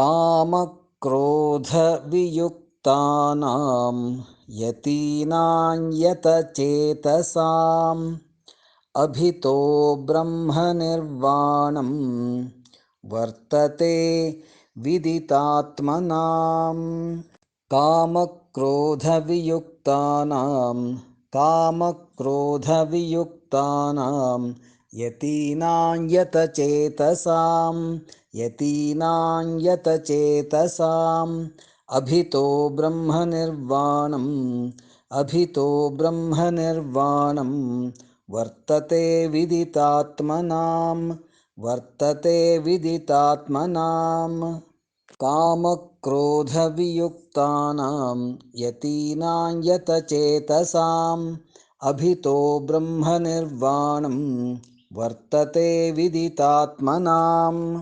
कामक्रोधवियुक्तानां यतीनां यतचेतसाम् अभितो ब्रह्मनिर्वाणं वर्तते विदितात्मनाम् कामक्रोधवियुक्तानां कामक्रोधवियुक्तानां यतीनां यतचेतसां यतीनां यतचेतसाम्। अभितो ब्रह्मनिर्वाणम्। अभितो ब्रह्मनिर्वाणं वर्तते विदितात्मनां वर्तते विदितात्मनाम्। कामक्रोधवियुक्तानां यतीनां यतचेतसाम्। अभितो ब्रह्मनिर्वाणं वर्तते विदितात्मनाम्